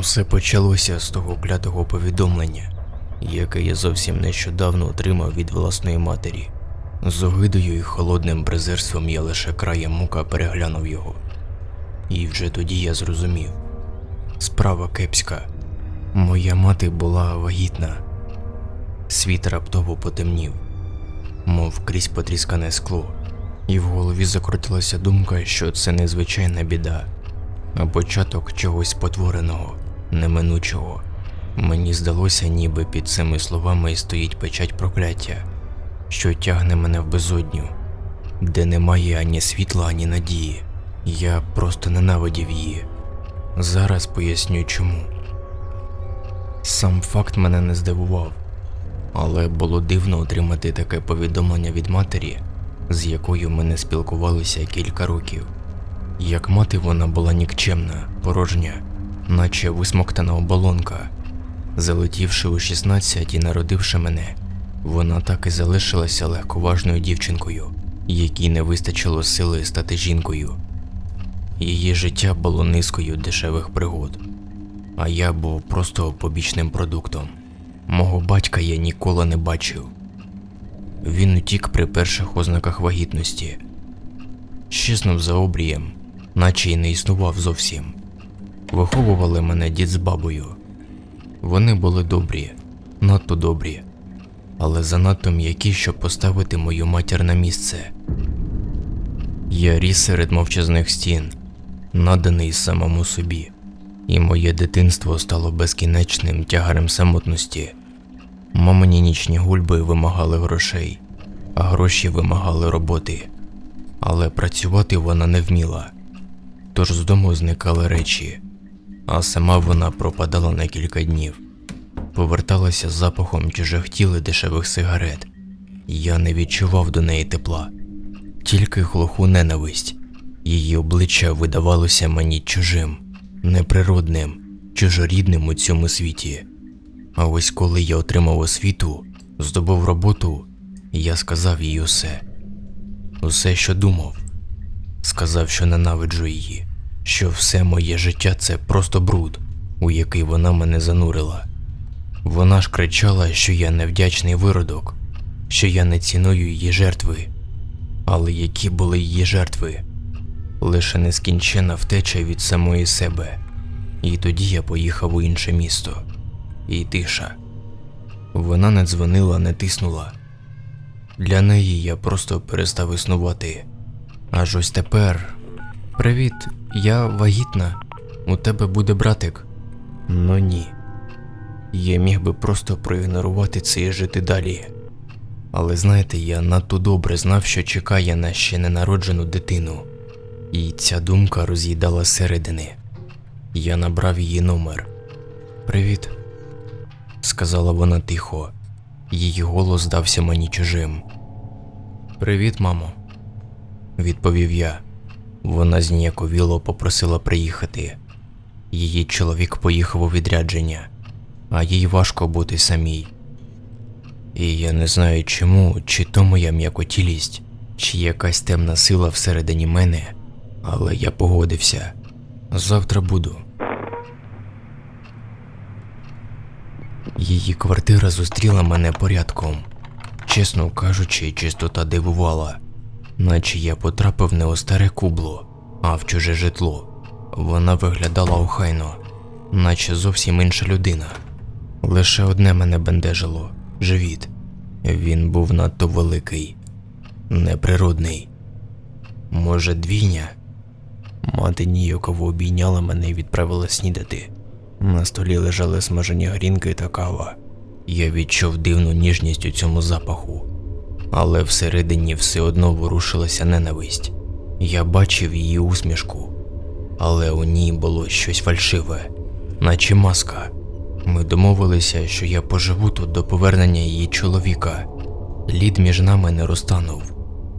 Усе почалося з того клятого повідомлення, яке я зовсім нещодавно отримав від власної матері. З огидою і холодним презирством я лише краєм мука переглянув його. І вже тоді я зрозумів. Справа кепська. Моя мати була вагітна. Світ раптово потемнів, мов крізь потріскане скло, і в голові закрутилася думка, що це незвичайна біда, а початок чогось потвореного, неминучого. Мені здалося, ніби під цими словами стоїть печать прокляття, що тягне мене в безодню, де немає ані світла, ані надії. Я просто ненавидів її. Зараз поясню чому. Сам факт мене не здивував, але було дивно отримати таке повідомлення від матері, з якою ми не спілкувалися кілька років. Як мати вона була нікчемна, порожня, наче висмоктана оболонка. Залетівши у 16 і народивши мене, вона так і залишилася легковажною дівчинкою, якій не вистачило сили стати жінкою. Її життя було низкою дешевих пригод, а я був просто побічним продуктом. Мого батька я ніколи не бачив. Він утік при перших ознаках вагітності, щезнув за обрієм, наче й не існував зовсім. Виховували мене дід з бабою. Вони були добрі, надто добрі, але занадто м'які, щоб поставити мою матір на місце. Я ріс серед мовчазних стін, наданий самому собі, і моє дитинство стало безкінечним тягарем самотності. Мамині нічні гульби вимагали грошей, а гроші вимагали роботи. Але працювати вона не вміла, тож з дому зникали речі, а сама вона пропадала на кілька днів, поверталася з запахом чужих тіл і дешевих сигарет. Я не відчував до неї тепла, тільки глуху ненависть. Її обличчя видавалося мені чужим, неприродним, чужорідним у цьому світі. А ось коли я отримав освіту, здобув роботу, я сказав їй усе. Усе, що думав. Сказав, що ненавиджу її, що все моє життя це просто бруд, у який вона мене занурила. Вона ж кричала, що я невдячний виродок, що я не ціную її жертви. Але які були її жертви? Лише нескінчена втеча від самої себе. І тоді я поїхав у інше місто. І тиша. Вона не дзвонила, не тиснула. Для неї я просто перестав існувати. Аж ось тепер. Привіт, я вагітна. У тебе буде братик. Ну ні. Я міг би просто проігнорувати це і жити далі. Але знаєте, я надто добре знав, що чекає на ще ненароджену дитину, і ця думка роз'їдала зсередини. Я набрав її номер. Привіт, сказала вона тихо. Її голос здався мені чужим. Привіт, мамо, відповів я. Вона зніяковіло попросила приїхати. Її чоловік поїхав у відрядження, а їй важко бути самій. І я не знаю чому, чи то моя м'якотілість, чи якась темна сила всередині мене, але я погодився. Завтра буду. Її квартира зустріла мене порядком. Чесно кажучи, чистота дивувала, наче я потрапив не у старе кубло, а в чуже житло. Вона виглядала охайно, наче зовсім інша людина. Лише одне мене бентежило живіт. Він був надто великий, неприродний. Може, двійня? Мати ніяково обійняла мене і відправила снідати. На столі лежали смажені грінки та кава. Я відчув дивну ніжність у цьому запаху, але всередині все одно ворушилася ненависть. Я бачив її усмішку, але у ній було щось фальшиве, наче маска. Ми домовилися, що я поживу тут до повернення її чоловіка. Лід між нами не розтанув,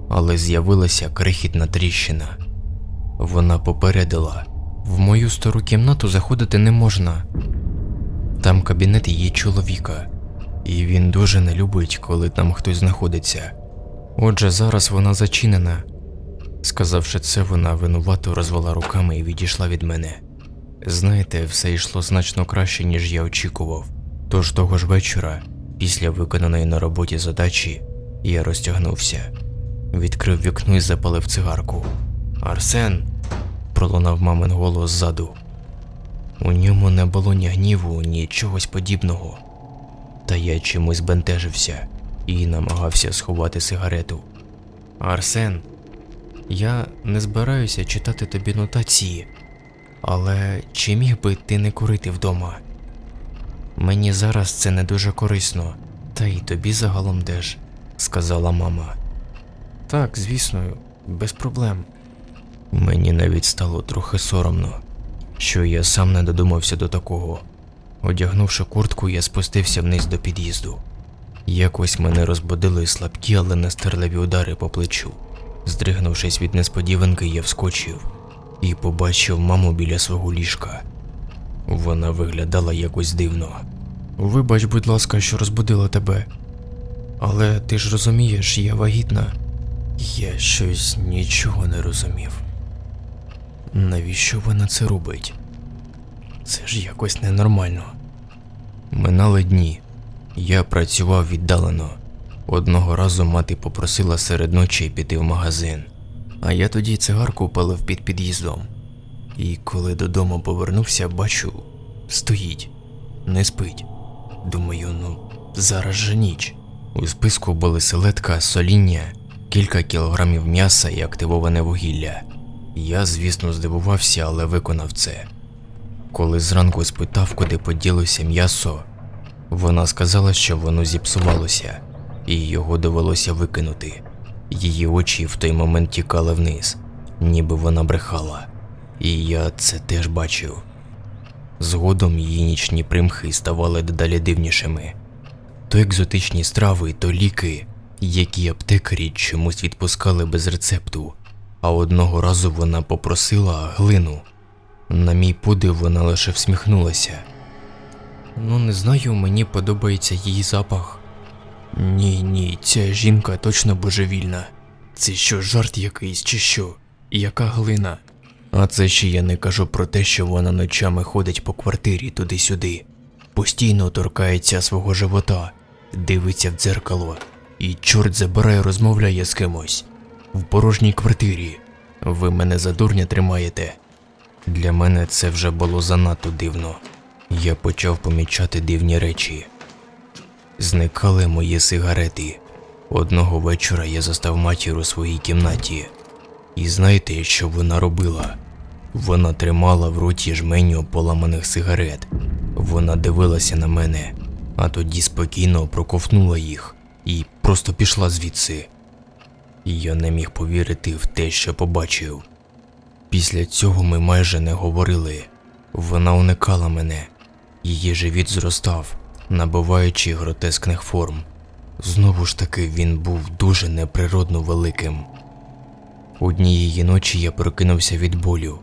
але з'явилася крихітна тріщина. Вона попередила: в мою стару кімнату заходити не можна. Там кабінет її чоловіка, і він дуже не любить, коли там хтось знаходиться. Отже, зараз вона зачинена. Сказавши це, вона винувато розвела руками і відійшла від мене. Знаєте, все йшло значно краще, ніж я очікував. Тож того ж вечора, після виконаної на роботі задачі, я розтягнувся, відкрив вікно і запалив цигарку. Арсен. пролунав мамин голос ззаду. У ньому не було ні гніву, ні чогось подібного. Та я чимось бентежився і намагався сховати сигарету. Арсен, я не збираюся читати тобі нотації, але чи міг би ти не курити вдома? Мені зараз це не дуже корисно, та й тобі загалом теж, сказала мама. Так, звісно, без проблем. Мені навіть стало трохи соромно, що я сам не додумався до такого. Одягнувши куртку, я спустився вниз до під'їзду. Якось мене розбудили слабкі, але настирливі удари по плечу. Здригнувшись від несподіванки, я вскочив і побачив маму біля свого ліжка. Вона виглядала якось дивно. Вибач, будь ласка, що розбудила тебе. Але ти ж розумієш, я вагітна. Я щось нічого не розумів. Навіщо вона це робить? Це ж якось ненормально. Минали дні. Я працював віддалено. Одного разу мати попросила серед ночі піти в магазин, а я тоді цигарку палив під під'їздом. І коли додому повернувся, бачу, стоїть, не спить. Думаю, ну зараз же ніч. У списку були селедка, соління, кілька кілограмів м'яса і активоване вугілля. Я, звісно, здивувався, але виконав це. Коли зранку спитав, куди поділося м'ясо, вона сказала, що воно зіпсувалося, і його довелося викинути. Її очі в той момент тікали вниз, ніби вона брехала, і я це теж бачив. Згодом її нічні примхи ставали дедалі дивнішими. То екзотичні страви, то ліки, які аптекарі чомусь відпускали без рецепту, а одного разу вона попросила глину. На мій подив вона лише всміхнулася. Ну, не знаю, мені подобається її запах. Ні, ні, ця жінка точно божевільна. Це що, жарт якийсь, чи що? Яка глина? А це ще я не кажу про те, що вона ночами ходить по квартирі туди-сюди, постійно торкається свого живота, дивиться в дзеркало, і чорт забирає, розмовляє з кимось. В порожній квартирі. Ви мене за дурня тримаєте. Для мене це вже було занадто дивно. Я почав помічати дивні речі. Зникали мої сигарети. Одного вечора я застав матір у своїй кімнаті. І знаєте, що вона робила? Вона тримала в роті жменю поламаних сигарет. Вона дивилася на мене, а тоді спокійно проковтнула їх і просто пішла звідси. Я не міг повірити в те, що побачив. Після цього ми майже не говорили. Вона уникала мене, її живіт зростав, набуваючи гротескних форм. Знову ж таки, він був дуже неприродно великим. Однієї ночі я прокинувся від болю.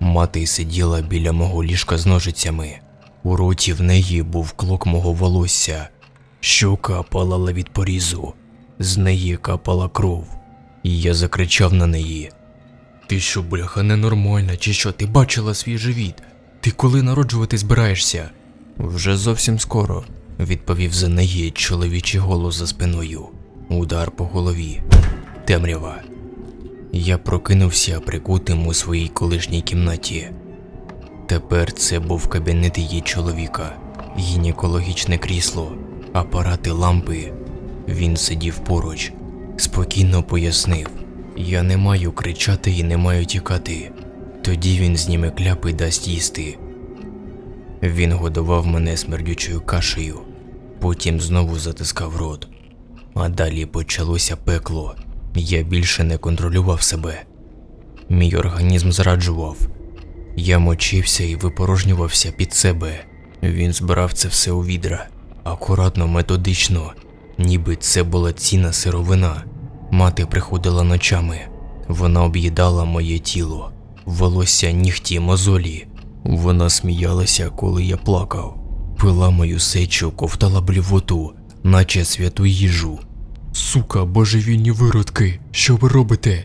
Мати сиділа біля мого ліжка з ножицями. У роті в неї був клок мого волосся, щока палала від порізу, з неї капала кров, і я закричав на неї. Ти що, бляха, ненормальна, чи що? Ти бачила свій живіт? Ти коли народжувати збираєшся? Вже зовсім скоро, відповів за неї чоловічий голос за спиною. Удар по голові. Темрява. Я прокинувся прикутим у своїй колишній кімнаті. Тепер це був кабінет її чоловіка, гінекологічне крісло, апарати лампи. Він сидів поруч, спокійно пояснив: Я не маю кричати і не маю тікати. Тоді він зніме кляп і дасть їсти. Він годував мене смердючою кашею, потім знову затискав рот. А далі почалося пекло. Я більше не контролював себе. Мій організм зраджував. Я мочився і випорожнювався під себе. Він збирав це все у відра, акуратно, методично, ніби це була цінна сировина. Мати приходила ночами. Вона об'їдала моє тіло, волосся, нігті, мозолі. Вона сміялася, коли я плакав, пила мою сечу, ковтала блювоту, наче святу їжу. Сука, божевільні виродки, що ви робите?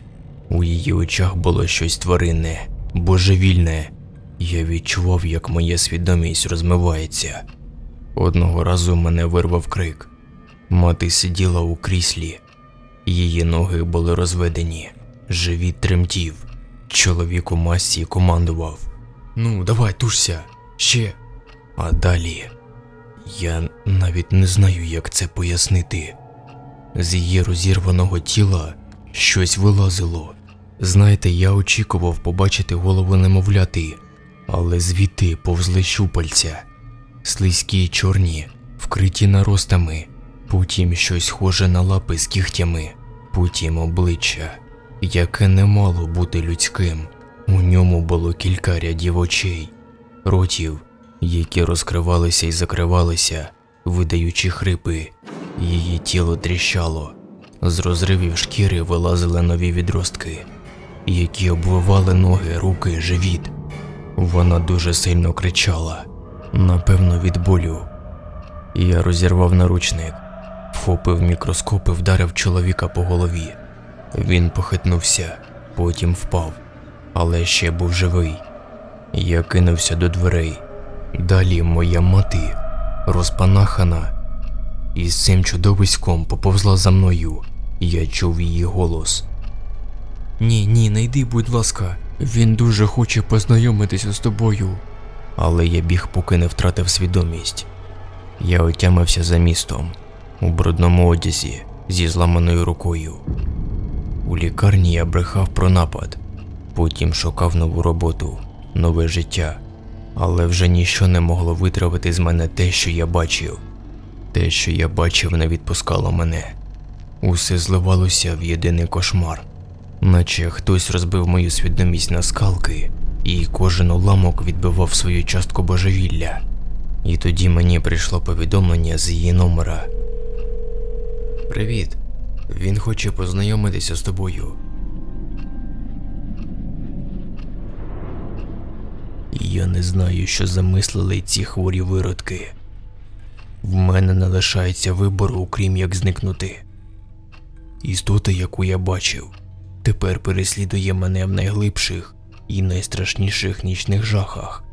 У її очах було щось тваринне, божевільне. Я відчував, як моя свідомість розмивається. Одного разу мене вирвав крик. Мати сиділа у кріслі, її ноги були розведені, живіт тремтів. Чоловік у масці командував: Ну, давай, тушся, ще. А далі я навіть не знаю, як це пояснити. З її розірваного тіла щось вилазило. Знаєте, я очікував побачити голову немовляти, але звідти повзли щупальця, слизькі й чорні, вкриті наростами, потім щось схоже на лапи з кігтями, потім обличчя, яке не мало бути людським. У ньому було кілька рядів очей, ротів, які розкривалися і закривалися, видаючи хрипи. Її тіло тріщало. З розривів шкіри вилазили нові відростки, які обвивали ноги, руки, живіт. Вона дуже сильно кричала, напевно, від болю. Я розірвав наручник, вхопив мікроскоп і вдарив чоловіка по голові. Він похитнувся, потім впав, але ще був живий. Я кинувся до дверей. Далі моя мати, розпанахана, із цим чудовиськом поповзла за мною. Я чув її голос. Ні, ні, не йди, будь ласка. Він дуже хоче познайомитися з тобою. Але я біг, поки не втратив свідомість. Я отямився за містом у брудному одязі зі зламаною рукою. У лікарні я брехав про напад, потім шукав нову роботу, нове життя, але вже ніщо не могло витравити з мене те, що я бачив. Те, що я бачив, не відпускало мене. Усе зливалося в єдиний кошмар, наче хтось розбив мою свідомість на скалки, і кожен уламок відбивав свою частку божевілля. І тоді мені прийшло повідомлення з її номера. Привіт. Він хоче познайомитися з тобою. Я не знаю, що замислили ці хворі виродки. В мене не лишається вибору, окрім як зникнути. Істота, яку я бачив, тепер переслідує мене в найглибших і найстрашніших нічних жахах.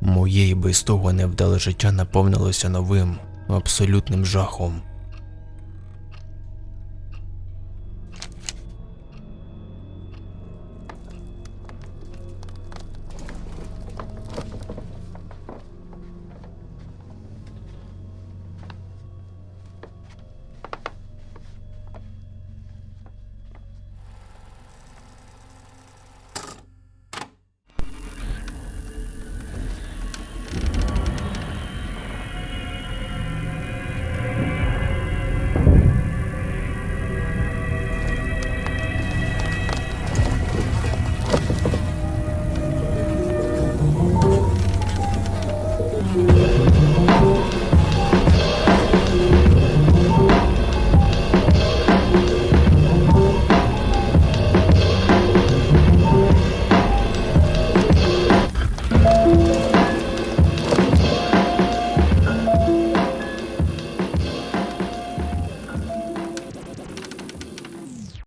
Моє і без того невдале життя наповнилося новим, абсолютним жахом.